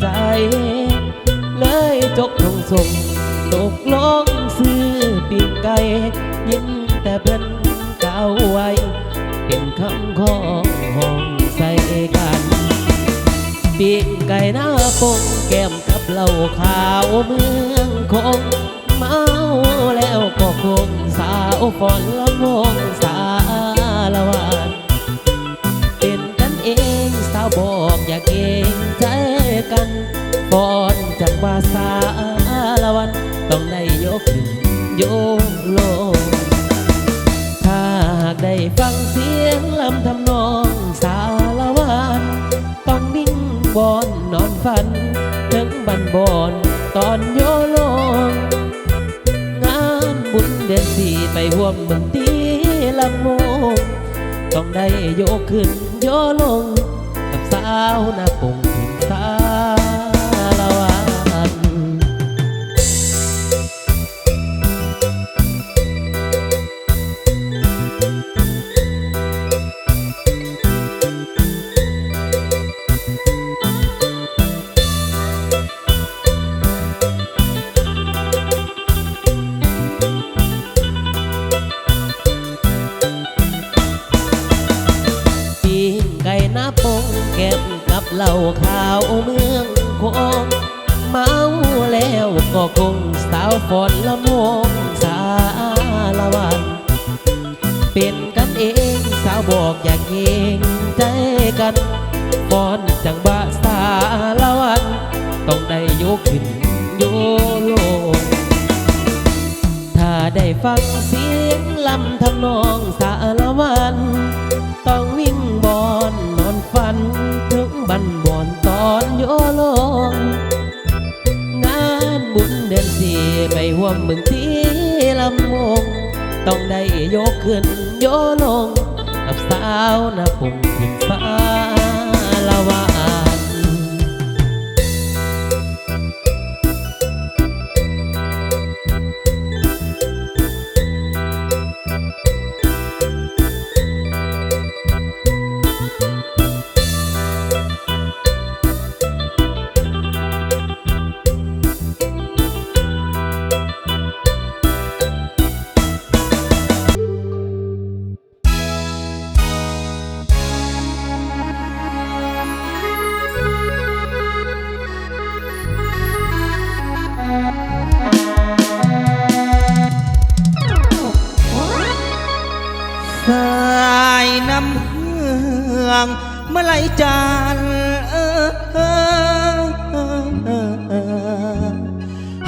ใจ เลยจกทงส่งตกลงซื้อปีกไก่ยิ้มแต่เพิ่นเก่าไว้ เป็นคำของห้องใส่กันปีกไก่หน้าปงแก้มกับเหล้าขาวเมืองคงเมาแล้วก็คงสาวฝอนละมงสาละวานเป็นกันเองสาวบอกอย่าเกงใจ กันฟอนจากว่าสาละวัน ต้องได้ยกขึ้นโยกลง ถ้าหากได้ฟังเสียงลำทำนองสารวัน ต้องวิ่งบอนนอนฝัน ถึงบันบอนตอนโยลง งานบุญเดือนสี่ไปห่วมเมืองตีลำโมงต้องได้โยกขึ้นโยลง กับสาวนาปงถิ่น สา แล้วก็คงสาวฝนละมงสาละวัน เป็นกันเองสาวบอกอย่าเกรงใจกันฟอนจังบะสาละวัน ต้องได้ยกขึ้นโยโลงถ้าได้ฟังเสียงลำทำนองสารวัน ต้องวิ่งบอนนอนฝัน ถึงบันบอนตอนโยโลง ห่วมเมืองที่ลำมงต้องได้ยกขึ้นโยลง กับสาวน้าปุ่งขึ้นฟ้าละวา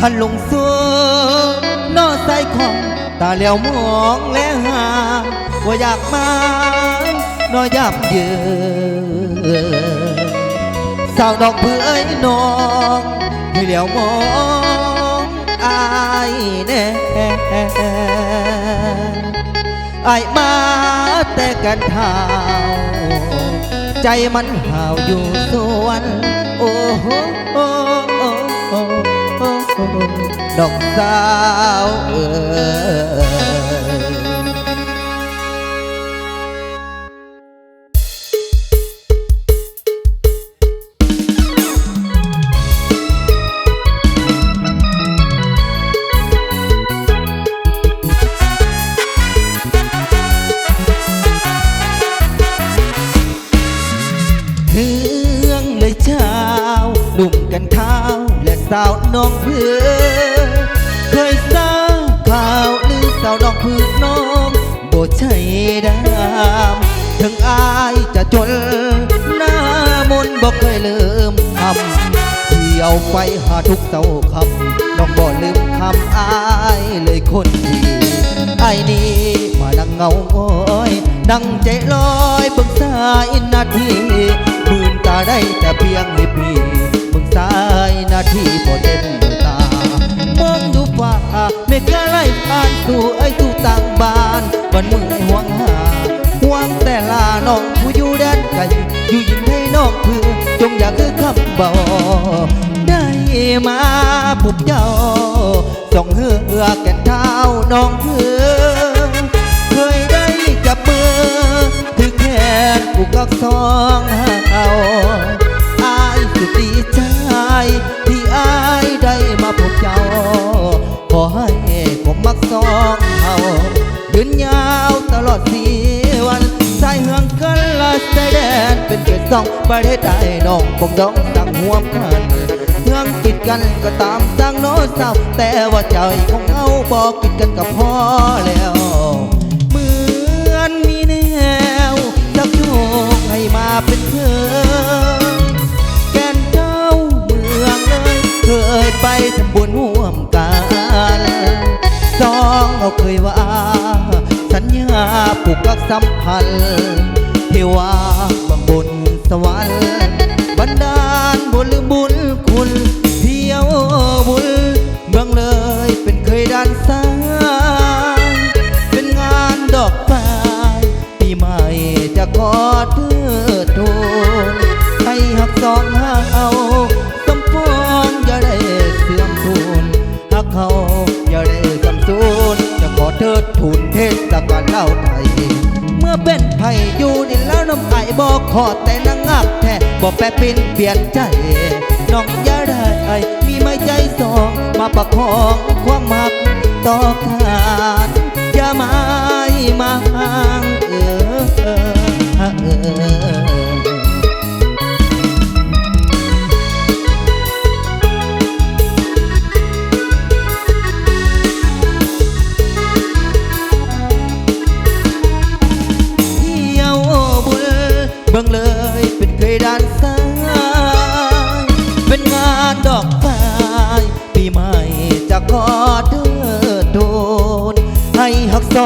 หันลงสู่นอใส่ของตาเหลียวมองและหาว่าอยากมานอยับเยือสาวดอกเพื่อยน้องให้เหลียวมองอายแน่ไอายมาแต่กันเท้าใจมันห่าวอยู่สวนโอ้โหโอ้โอ้โอ้ โอ้โโบใช่ดามถึงอายจะจน หน้ามนบอกเคยลืมคำเที่ยวไปหาทุกเสาคำน้องบ่ลืมคำอายเลยคนดีไอ้ายนี่มานั่งเงาโอยดังใจลอยเบิ่งสายนาทีมืนตาได้แต่เพียงให้พี่เบิ่งสายนาทีพอเต็มตามองดูฟ้าเมฆไล่ผ่านสู่ไอ้สู่ต่างบ้าน น้องผู้อยู่แดนไกลอยู่ยินให้น้องเพื่อจงอย่าคือคำบอกได้มาพบเจ้าส่องเหือแก่นเท้าน้องเพื่อเคยได้จับมือถือแขนผูกกักสองเฮาอายสุดดีใจที่อายได้มาพบเจ้า สองประเทศใดน้องคงต้องตั้งหัวกันเฮืองกิดกันก็ตามสร้างโน้เศร้าแต่ว่าใจของเอาบอกกิดกันกับพ่อแล้วเหมือนมีแนวจักโยงให้มาเป็นเพื่อนแก่นเจ้าเมืองเลยเคยไปทำบุญร่วมกันสองเราเคยว่า สัญญาผูกกักสัมพันธ์เทวาบังบุญ สวรรค์บันดาลบุญหรือบุญคุณ เที่ยวบุญเมืองเลยเป็นเคยด้านซ้ายเป็นงานดอกไม้ปีใหม่จะขอเทิดทูนให้หักสองเฮาสมพรอย่าได้เสื่อมทูนหักเขาอย่าได้สำสูนจะขอเทิดทูนเทศกาลเล่าไทย เมื่อเป็นไผ่อยู่ดิน น้ำไอบอกขอแต่นางักแท้บอกแปรปินเปลี่ยนใจน้องย่าได้ไอมีไม่ใจสองมาประคองความมักต่อการอย่ามามาห่าง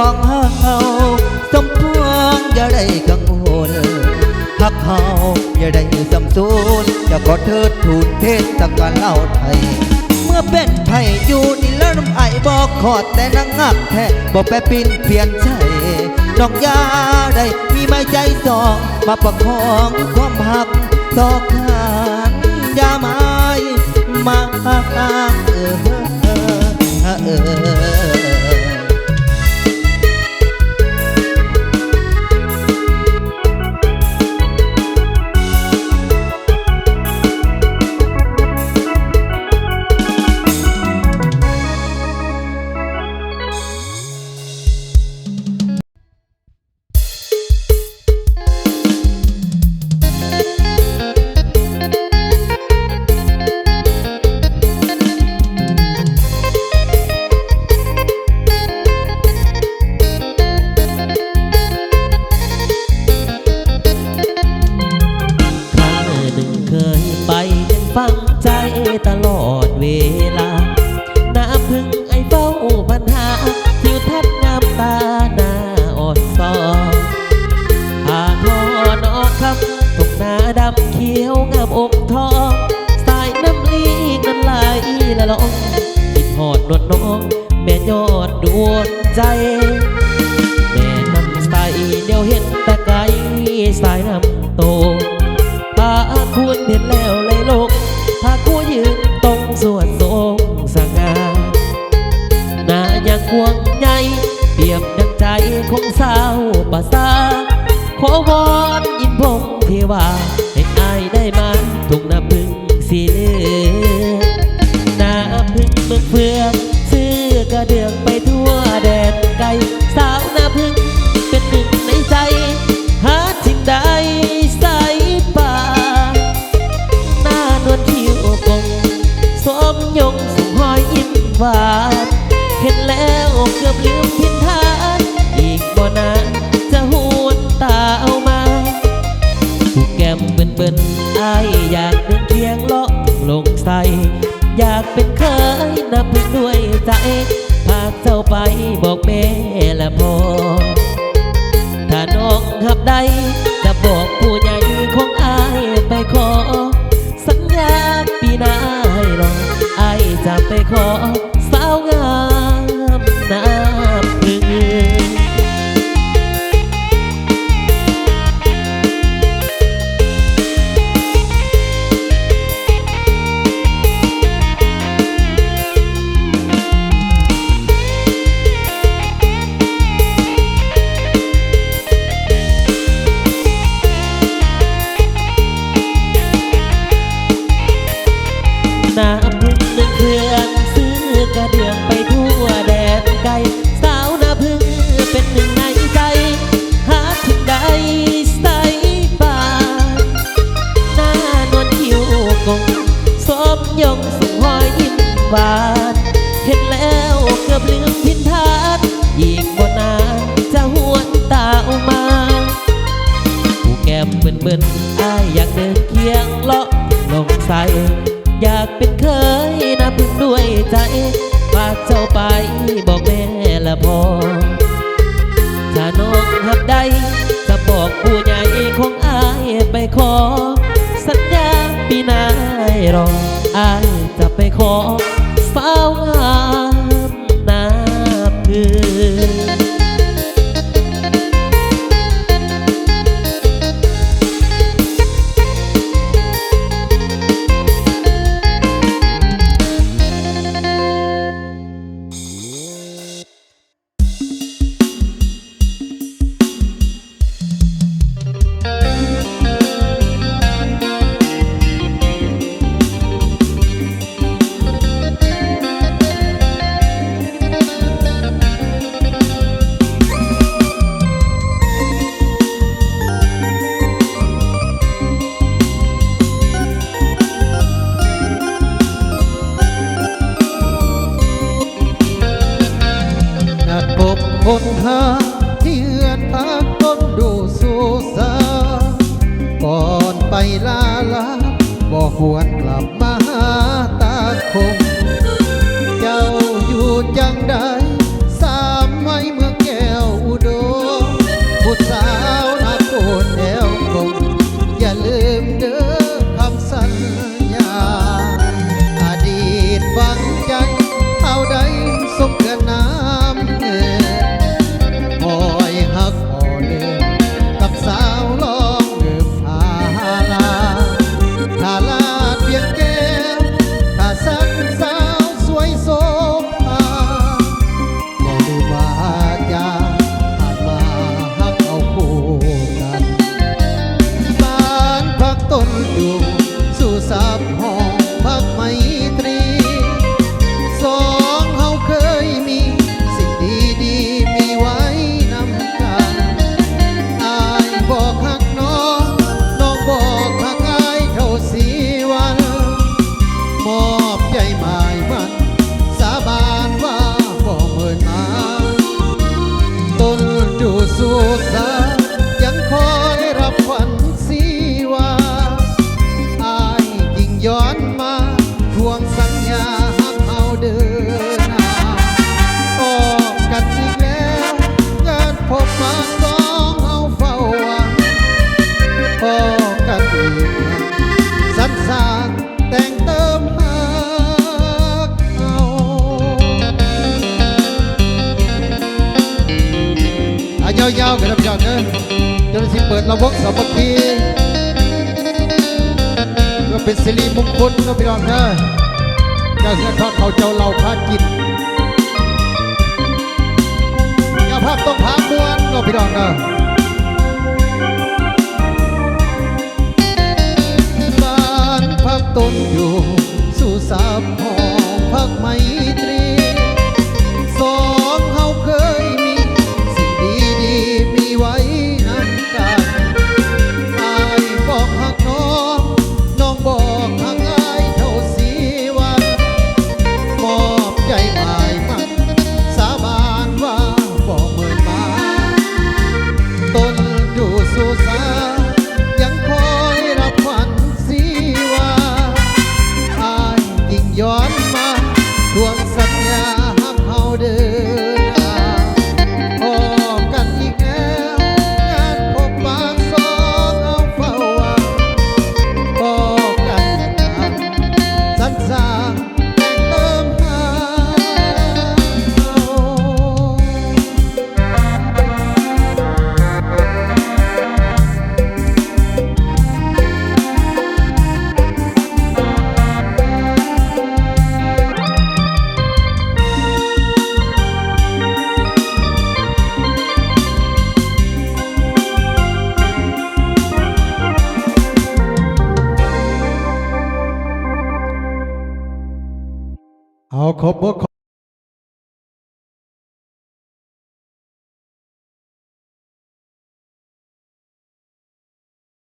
องเฮาสมพวงอย่าได้กังวลหักเฮาอย่าได้สำสูนจะขอเทิดทูนเทศตะกาลเล่าไทย เมื่อเป็นไผ่อยู่นี่แล้วน้ำไอบอกขอดแต่นางงักแท้บอกแปรปินเปลี่ยนใจน้องยาได้มีไม้ใจสองมาประคองความหักต่อกันยาไม้มาเออเออเออ ละลองคิดหอดนวลน้องแม่ยอดดวงใจ แม่น้ำใสเดียวเห็นแต่ไกลสายน้ำโตตาคุณเห็นแล้วเลยลกถ้าคู่ยืนตรงสวดทรงสง่าหน้ายังควงใหญ่เปรียบดังใจของสาว เป็นเคยนะพึ่งด้วยใจฝากเจ้าไปบอกแม่และพ่อถ้าน้องทำได้จะบอกผู้ใหญ่ของอายไปขอ สัญญาปีนายรออาย ควนกลับมาหาตาคง องเด้อจนสิเปิดระบบสามัคคีเพื่อเป็นสิริมงคลนะพี่น้องเด้อเจ้าเฮือนทอเขาเจ้าเหล่าพากินเจ้าภาพต้องพามวนนะพี่น้องเด้อ